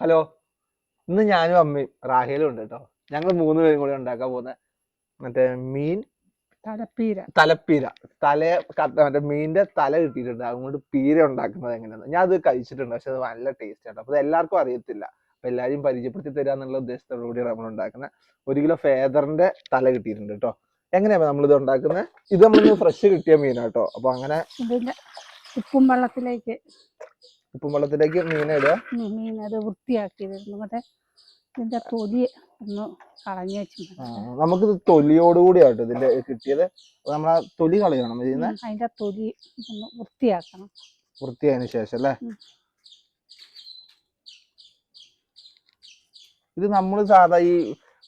Hello ഇന്ന് ഞാനും അമ്മയും റാഹേലും ഉണ്ട് കേട്ടോ ഞങ്ങൾ മൂന്ന് പേരും കൂടി ഉണ്ടാക്കാൻ പോകുന്ന. മറ്റേ മീൻ തലപ്പീര. തലപ്പീര. തല മറ്റേ മീനിന്റെ തല കിട്ടിയിട്ടുണ്ട്. അതുകൊണ്ട് പീര ഉണ്ടാക്കുന്നത് എങ്ങനെയാണ് ഞാൻ അത് കഴിച്ചിട്ടുണ്ട് പക്ഷെ അത് നല്ല ടേസ്റ്റ് ആണ്. അപ്പൊ അത് എല്ലാവർക്കും അറിയത്തില്ല. അപ്പൊ എല്ലാവരും പരിചയപ്പെടുത്തി തരാ എന്നുള്ള ഉദ്ദേശത്തോടു കൂടിയാണ് നമ്മൾ ഉണ്ടാക്കുന്നത്. ഒരു കിലോ ഫേദറിന്റെ തല കിട്ടിയിട്ടുണ്ട് കേട്ടോ എങ്ങനെയാ നമ്മൾ ഇത് ഉണ്ടാക്കുന്നത്? ഇത് നമ്മൾ ഫ്രഷ് കിട്ടിയ മീനാട്ടോ അപ്പൊ അങ്ങനെ ഉപ്പും വെള്ളത്തിലേക്ക് ഉപ്പും വെള്ളത്തിലേക്ക് മീൻ ഇടുക. മീ- മീൻ അത് വൃത്തിയാക്കി മറ്റേ ഇതിന്റെ തൊലി ഒന്ന് കളഞ്ഞു വെച്ചു തൊലിയോട് നമുക്കിത് തൊലിയോടുകൂടി ആട്ടോ ഇതിന്റെ കിട്ടിയത്. നമ്മൾ ആ തൊലി കളയണം ചെയ്യുന്നത് അതിന്റെ തൊലി ഒന്ന് വൃത്തിയാക്കണം. വൃത്തിയായതിനു ശേഷം അല്ലേ? ഇത് നമ്മൾ സാധാ ഈ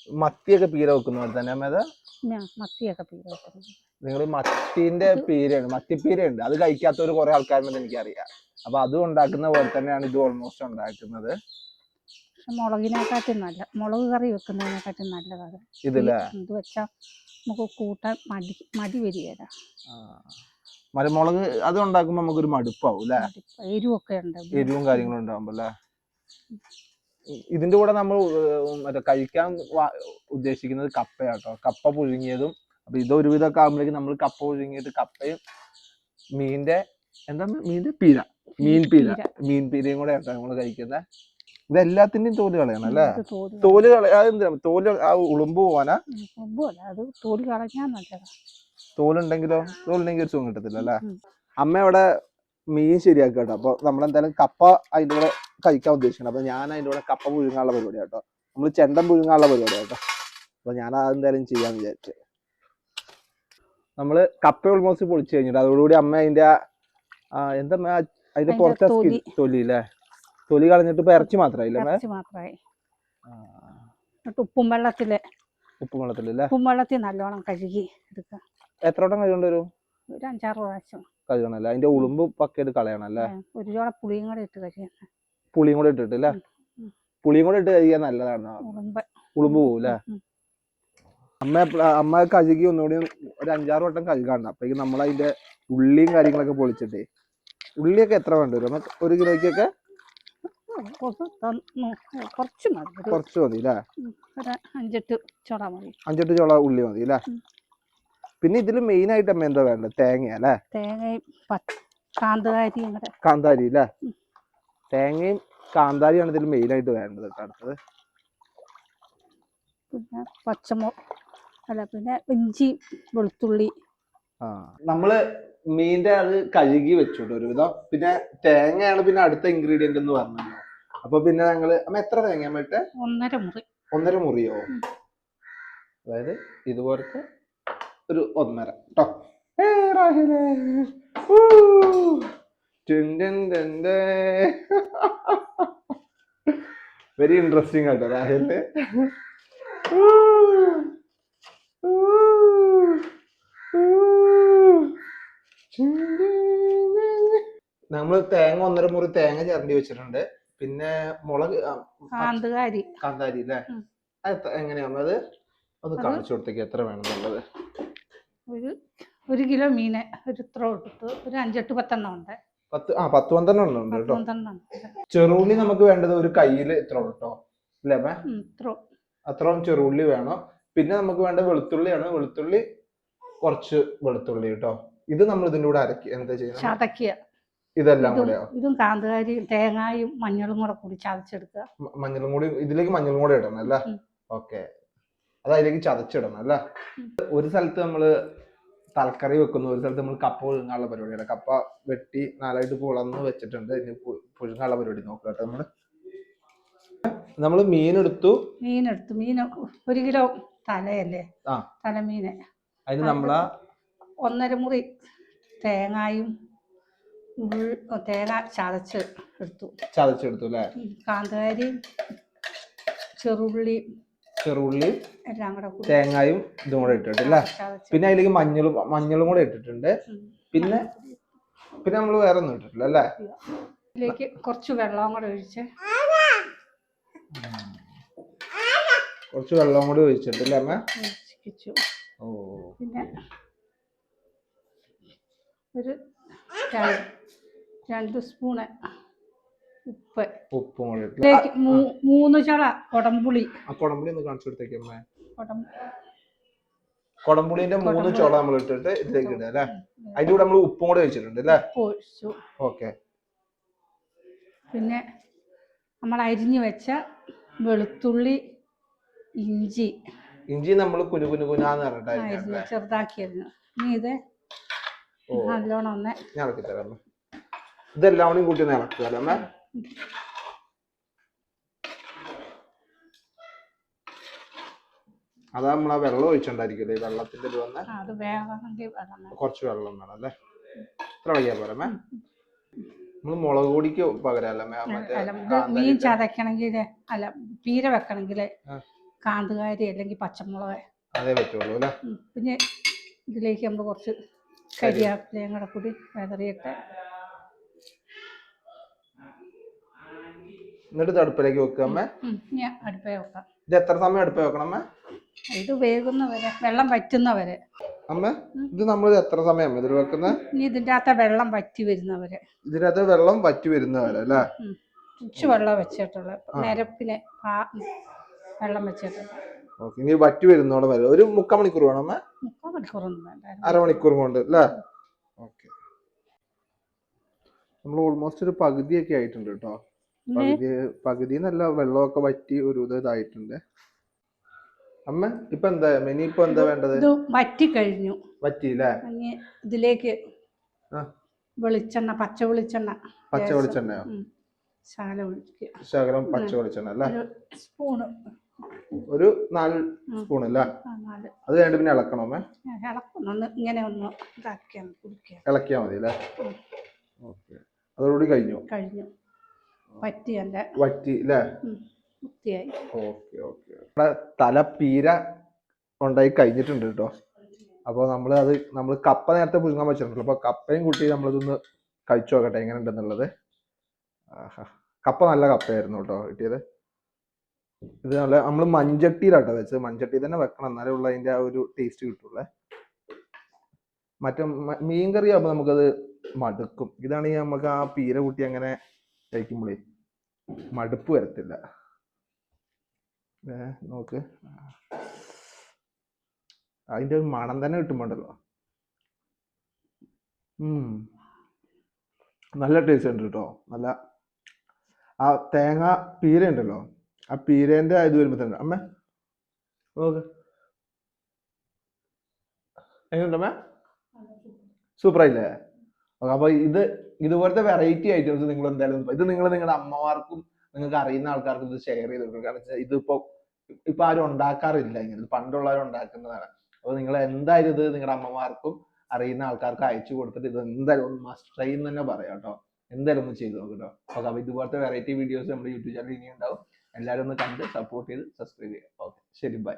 മത്തിയൊക്കെ പീര വെക്കുന്ന പോലെ തന്നെ മത്തിയൊക്കെ പീര നിങ്ങൾ മത്തിന്റെ പീരയാണ് മത്തിപ്പീരയുണ്ട് അത് കഴിക്കാത്തവർ കുറെ ആൾക്കാരുണ്ടെന്ന് എനിക്കറിയാം. അപ്പൊ അതും ഉണ്ടാക്കുന്ന പോലെ തന്നെയാണ് ഇത് ഓൾമോസ്റ്റ് ഉണ്ടാക്കുന്നത്. മുളകിനെക്കാട്ടും നല്ല മുളക് കറി വെക്കുന്നതിനെക്കാട്ടും നല്ലതാണ്. ഇതിൽ? ഇത് വെച്ചാൽ നമുക്ക് കൂട്ടാൻ മടി മടി വരികയില്ല ആ. മരമുളക് അത് ഉണ്ടാക്കുമ്പോ നമുക്കൊരു മടുപ്പാവും അല്ലെ. എരിവൊക്കെ ഉണ്ട്. എരിവും കാര്യങ്ങളും ഉണ്ടാവുമ്പോ അല്ലെ ഇതിന്റെ കൂടെ നമ്മൾ മറ്റേ കഴിക്കാൻ ഉദ്ദേശിക്കുന്നത് കപ്പയാട്ടോ. കപ്പ പുഴുങ്ങിയതും അപ്പൊ ഇത് ഒക്കെ ആകുമ്പോഴേക്കും നമ്മൾ കപ്പ പുഴുങ്ങിയിട്ട് കപ്പയും മീന്റെ എന്താ മീന്റെ പീര. മീൻ പീര. മീൻ പീരയും കൂടെ ആട്ടോ നമ്മൾ കഴിക്കുന്നത് ഇതെല്ലാത്തിന്റെയും തോൽ കളയണം അല്ലേ? തോൽ കളയാ തോൽ ആ ഉളുമ്പ് പോവാനാ? തോലുണ്ടെങ്കിലോ? തോലുണ്ടെങ്കിൽ ഒരു സുഖം കിട്ടത്തില്ല അല്ലേ? അമ്മ ഇവിടെ മീൻ ശരിയാക്കുക കേട്ടോ. അപ്പൊ നമ്മളെന്തായാലും കപ്പ അതിന്റെ കൂടെ കഴിക്കാൻ ഉദ്ദേശിക്കണം അപ്പൊ ഞാൻ അതിന്റെ കൂടെ കപ്പ പുഴുങ്ങാനുള്ള പരിപാടി കേട്ടോ. നമ്മൾ ചെണ്ടം പുഴുങ്ങാനുള്ള പരിപാടി കേട്ടോ. അപ്പൊ ഞാൻ അതെന്തായാലും ചെയ്യാന്ന് വിചാരിച്ചു. നമ്മൾ കപ്പ ഓൾമോസ്റ്റ് പൊളിച്ചു കഴിഞ്ഞിട്ട് അതോടുകൂടി അമ്മ അതിന്റെ എന്താ അതിന്റെ പുറത്തെ തൊലി. അല്ലേ തൊലി കളഞ്ഞിട്ട് ഇപ്പൊ ഇറച്ചി മാത്രമായില്ലേ മാത്രമായി ഉപ്പും വെള്ളത്തിൽ. ഉപ്പ് വെള്ളത്തിലല്ലേ? ഉപ്പും വെള്ളത്തിൽ നല്ലോണം കഴുകി എടുക്കാം എത്ര വട്ടം കഴുകേണ്ടി വരും? ഒരു അഞ്ചാറ് പ്രാവശ്യം. കഴുകണല്ലേ? അതിന്റെ ഉളുമ്പ് പക്കയിട്ട് കളയണം അല്ലേ ഒരു ചോള പുളിയും കൂടെ ഇട്ട് പുളിയും കൂടെ ഇട്ടിട്ട് അല്ലേ. പുളിയും കൂടെ ഇട്ട് കഴിക്കാൻ നല്ലതാണ്. ഉളുമ്പ്. പോവും അമ്മ അമ്മ കഴുകി ഒന്നുകൂടി ഒരു അഞ്ചാറ് വട്ടം കഴുകാണ്ട്. അപ്പോഴേക്കും നമ്മൾ അതിന്റെ ഉള്ളിയും കാര്യങ്ങളൊക്കെ പൊളിച്ചിട്ടേ. ഉള്ളിയൊക്കെ എത്ര വേണ്ടി വരും? ഒരു കിലോയ്ക്കൊക്കെ കുറച്ച് മതി. അല്ലെ കുറച്ച് മതി അല്ലേ അഞ്ചെട്ട് ചുള മതി. അഞ്ചെട്ട് ചോള ഉള്ളി മതി അല്ലേ. പിന്നെ ഇതിൽ മെയിൻ ആയിട്ട് അമ്മ എന്താ വേണ്ടത് തേങ്ങ അല്ലേ? തേങ്ങയും കൂടെ. കാന്താരി അല്ലേ? തേങ്ങയും കാന്താരിയാണ് ഇതിൽ മെയിൻ ആയിട്ട് വേണ്ടത് അടുത്തത്. പിന്നെ പച്ചമു അല്ല പിന്നെ ഇഞ്ചി വെളുത്തുള്ളി. ആ നമ്മൾ മീന്റെ അത് കഴുകി വെച്ചോട്ടെ ഒരുവിധം. പിന്നെ തേങ്ങയാണ് പിന്നെ അടുത്ത ഇൻഗ്രീഡിയന്റ് എന്ന് പറഞ്ഞത്. അപ്പൊ പിന്നെ ഞങ്ങൾ അമ്മ എത്ര തേങ്ങ അമ്മ ഇട്ടെ? ഒന്നര മുറി. ഒന്നര മുറിയോ? അതായത് ഇതുപോലത്തെ ഒരു ഒന്നര. കേട്ടോ വെരി ഇൻട്രസ്റ്റിംഗ് ആട്ടോ രാഹുലിന്റെ നമ്മൾ തേങ്ങ ഒന്നര മുറി തേങ്ങ ചേർണ്ടി വെച്ചിട്ടുണ്ട്. പിന്നെ മുളക് കാന്താരി. കാന്താരി അല്ലേ എങ്ങനെയാ അത് ഒന്ന് കാണിച്ചു കൊടുത്തേക്ക് എത്ര വേണം എന്നുള്ളത്. ഒരു ഒരു കിലോ മീന് ഒരു ഇത്ര എടുത്ത് ഒരു അഞ്ചെട്ട് പത്തെണ്ണം ഉണ്ട്. പത്ത് ആ പത്ത് പന്ത്രണ്ട് ഉണ്ട് കേട്ടോ. പന്ത്രണ്ടെണ്ണം ഉണ്ട്. ചെറുള്ളി നമുക്ക് വേണ്ടത് ഒരു കയ്യിൽ ഇത്ര ഉള്ളൂ കേട്ടോ. അല്ലേ അമ്മേ? ഉം, ഇത്ര. അത്രയും ചെറുള്ളി വേണം. പിന്നെ നമുക്ക് വേണ്ട വെളുത്തുള്ളിയാണ്. വെളുത്തുള്ളി കുറച്ച് വെളുത്തുള്ളി കേട്ടോ. ഇത് നമ്മൾ ഇതിന്റെ കൂടെ അരക്കി എന്താ ചെയ്യുന്നത്? ഇതെല്ലാം ഇതും കൂടെയോ? ഇതും തേങ്ങായും മഞ്ഞളും കൂടെ കൂടി ചതച്ചെടുക്കുക. മ- മഞ്ഞളും കൂടി ഇതിലേക്ക് മഞ്ഞളും കൂടെ ഇടണം അല്ലേ? ഉം. ഓക്കെ. അത് അതിലേക്ക് ചതച്ചിടണം അല്ലേ? ഉം. ഒരു സ്ഥലത്ത് നമ്മൾ തലക്കറി വെക്കുന്നു ഒരു സ്ഥലത്ത് നമ്മൾ കപ്പ പുഴുങ്ങാനുള്ള പരിപാടിയാണ്. കപ്പ വെട്ടി നാലായിട്ട് പുളന്ന് വെച്ചിട്ടുണ്ട്. ഇനി പുഴുങ്ങാനുള്ള പരിപാടി നോക്കുക കേട്ടോ നമ്മൾ. നമ്മൾ മീനെടുത്തു. മീനെടുത്തു. മീൻ ഒരു കിലോ തലയല്ലേ? ആ. തലമീന്. അതിന് നമ്മളാ ഒന്നര മുറി തേങ്ങായും തേങ്ങ ചതച്ച് എടുത്തു. ചതച്ചെടുത്തു അല്ലേ? കാന്താരി ചെറുള്ളി ചെറുള്ളി എല്ലാം കൂടെ കൂടി. തേങ്ങായും ഇതും കൂടെ ഇട്ടിട്ടില്ല പിന്നെ അതിലേക്ക് മഞ്ഞളും മഞ്ഞളും കൂടെ ഇട്ടിട്ടുണ്ട്. പിന്നെ പിന്നെ നമ്മൾ വേറെ ഒന്നും ഇട്ടിട്ടില്ല അല്ലേ ഇതിലേക്ക് കുറച്ച് വെള്ളവും കൂടെ ഒഴിച്ച്. കുറച്ച് വെള്ളവും കൂടി ഒഴിച്ചിട്ടില്ലേ അമ്മ? ഓ പിന്നെ ഒരു രണ്ട് സ്പൂണ് ഉപ്പ്. ഉപ്പും കൂടി ഇതിലേക്ക് മൂ- മൂന്ന് ചള കൊടംപുളി. ആ കൊടംപുളി ഒന്ന് കാണിച്ചു കൊടുത്തേക്ക് അമ്മേ. കൊടം കൊടംപുളിന്റെ മൂന്ന് ചുള നമ്മൾ ഇട്ടിട്ട് ഇതിലേക്ക് ഇടുക അല്ലേ? അതിന്റെ കൂടെ നമ്മൾ ഉപ്പും കൂടെ വെച്ചിട്ടുണ്ട് അല്ലേ? ഉപ്പ് ഒഴിച്ചു. ഓക്കെ. പിന്നെ നമ്മൾ അരിഞ്ഞു വെച്ച വെളുത്തുള്ളി ഇഞ്ചി. ഇഞ്ചി നമ്മൾ കുനു കുനു കുനാന്ന് പറഞ്ഞിട്ടായിരിക്കും അരിഞ്ഞ് ചെറുതാക്കിയിരുന്നു ഇനി ഇത് ഓ. നല്ലോണം ഒന്ന് ഞാൻ ഇളക്കി തരാം അമ്മേ. ഇതെല്ലാം കൂടി കൂട്ടി ഒന്ന് ഇളക്കുക അല്ലേ അമ്മേ? അതാ നമ്മൾ ആ വെള്ളം ഒഴിച്ചുണ്ടായിരിക്കും ഈ വെള്ളത്തിന്റെ ഇത് വന്ന് അത് വേണമെങ്കിൽ വെള്ളം. കുറച്ച് വെള്ളം വേണം അല്ലേ ഇത്ര വയ്യാ പോരെ മേ നമ്മൾ മുളക് പൊടിക്ക് പകരം അല്ലേ അമ്മേ? മറ്റേ അല്ല മീൻ. ചതക്കണമെങ്കിൽ അല്ല പീര വെക്കണമെങ്കിൽ. കാന്തുകാരി അല്ലെങ്കിൽ പച്ചമുളക് അതേ പറ്റുള്ളൂ അല്ലേ പിന്നെ ഇതിലേക്ക് നമ്മൾ കുറച്ച് കരിയാപ്പിലയും കൂടെ കൂടി വെതറിയിട്ട് എന്നിട്ട് അടുപ്പിലേക്ക് വെക്കുക അമ്മേ. ഉം, അടുപ്പേ വെക്കാം. ഇത് എത്ര സമയം അടുപ്പേ വെക്കണം അമ്മേ? ഇത് വേകുന്നവരെ വെള്ളം വറ്റുന്നവരെ. അമ്മേ ഇത് നമ്മൾ എത്ര സമയം ഇതിൽ വെക്കുന്നത് ഇനി ഇതിന്റെ അകത്ത് വെള്ളം വറ്റി വരുന്നവരെ. ഇതിനകത്ത് വെള്ളം വറ്റി വരുന്നവരെ അല്ലേ. കുറച്ച് വെള്ളം വെച്ചിട്ടുള്ള. നിരപ്പിന് വെള്ളം വെച്ചിട്ടുള്ള ഓക്കെ ഇനി വറ്റി വരുന്നോടെ വരെ. ഒരു മുക്കാൽ മണിക്കൂർ വേണം അമ്മ. മുക്കാൽ മണിക്കൂറൊന്നും വേണ്ടായിരുന്നു അരമണിക്കൂർ കൊണ്ട് അല്ലേ? ഓക്കെ. നമ്മൾ ഓൾമോസ്റ്റ് ഒരു പകുതിയൊക്കെ ആയിട്ടുണ്ട് കേട്ടോ. പകുതി പകുതി എന്നല്ല വെള്ളമൊക്കെ വറ്റി ഒരു ഇത് ഇതായിട്ടുണ്ട്. അമ്മ ഇപ്പൊ എന്താ? മിനി ഇപ്പൊ എന്താ വേണ്ടത്? വറ്റി കഴിഞ്ഞു വറ്റിയില്ലേ? ഇതിലേക്ക്. വെളിച്ചെണ്ണ പച്ച വെളിച്ചെണ്ണ. പച്ച വെളിച്ചെണ്ണയോ. ശകലം ഒഴിക്കുക. ശകലം പച്ച വെളിച്ചെണ്ണ അല്ലേ? സ്പൂണ്. ഒരു നാല് സ്പൂൺ അല്ലേ? അത് വേണ്ട പിന്നെ ഇളക്കണം അമ്മേ? ഇങ്ങനെ ഒന്ന് ഇതാക്കിയാൽ കുടിക്കുക ഇളക്കിയാൽ മതി അല്ലേ. ഓക്കെ. അതോടുകൂടി കഴിഞ്ഞു? കഴിഞ്ഞു. പറ്റി എന്റെ വറ്റി അല്ലേ വൃത്തിയായി. Okay okay. തല പീര ഉണ്ടായി കഴിഞ്ഞിട്ടുണ്ട് കേട്ടോ. അപ്പോൾ നമ്മൾ അത് നമ്മൾ കപ്പ നേരത്തെ പുഴുങ്ങാൻ വെച്ചിട്ടുണ്ടല്ലോ. അപ്പോൾ കപ്പയും കൂട്ടി നമ്മളിതൊന്ന് കഴിച്ചു നോക്കട്ടെ എങ്ങനെ ഉണ്ടെന്നുള്ളത് ആഹാ. കപ്പ നല്ല കപ്പയായിരുന്നു കേട്ടോ കിട്ടിയത്. ഇത് നല്ല നമ്മൾ മൺചട്ടിയിലാട്ടോ വെച്ചത്. മൺചട്ടി തന്നെ വെക്കണം എന്നാലേ ഉള്ള അതിന്റെ ആ ഒരു ടേസ്റ്റ് കിട്ടുള്ളേ. മറ്റേ മീൻകറി ആകുമ്പോൾ നമുക്കത് മടുക്കും. ഇതാണെങ്കിൽ നമുക്ക് ആ പീര കൂട്ടി അങ്ങനെ കഴിക്കുമ്പോഴേ മടുപ്പ് വരത്തില്ല. നോക്ക്. അതിന്റെ ഒരു മണം തന്നെ കിട്ടുമ്പോണ്ടല്ലോ. നല്ല ടേസ്റ്റ് ഉണ്ട് കേട്ടോ. നല്ല ആ തേങ്ങ പീര ഉണ്ടല്ലോ. ആ പീരേന്റെ ഇത് വരുമ്പോ തന്നെ അമ്മ നോക്ക്. എങ്ങനെയുണ്ടമ്മേ സൂപ്പറായില്ലേ? അപ്പോൾ അപ്പൊ ഇത് ഇതുപോലത്തെ വെറൈറ്റി ഐറ്റംസ് നിങ്ങൾ എന്തായാലും ഇത് നിങ്ങൾ നിങ്ങളുടെ അമ്മമാർക്കും നിങ്ങൾക്ക് അറിയുന്ന ആൾക്കാർക്കും ഇത് ഷെയർ ചെയ്ത് കൊടുക്കും കാരണം ഇതിപ്പോ ഇപ്പൊ ആരും ഉണ്ടാക്കാറില്ല ഇങ്ങനെ. പണ്ടുള്ളവർ ഉണ്ടാക്കുന്നതാണ്. അപ്പൊ നിങ്ങൾ എന്തായാലും ഇത് നിങ്ങളുടെ അമ്മമാർക്കും അറിയുന്ന ആൾക്കാർക്കും അയച്ചു കൊടുത്തിട്ട് ഇത് എന്തായാലും ഒന്ന് മസ്റ്റ് ട്രൈ എന്ന് തന്നെ പറയാം കേട്ടോ. എന്തായാലും ഒന്ന് ചെയ്ത് നോക്കും കേട്ടോ. അപ്പൊ ഇതുപോലത്തെ വെറൈറ്റി വീഡിയോസ് നമ്മുടെ യൂട്യൂബ് ചാനൽ ഇനി ഉണ്ടാവും എല്ലാവരും ഒന്ന് കണ്ട് സപ്പോർട്ട് ചെയ്ത് സബ്സ്ക്രൈബ് ചെയ്യാം ഓക്കെ ശരി ബൈ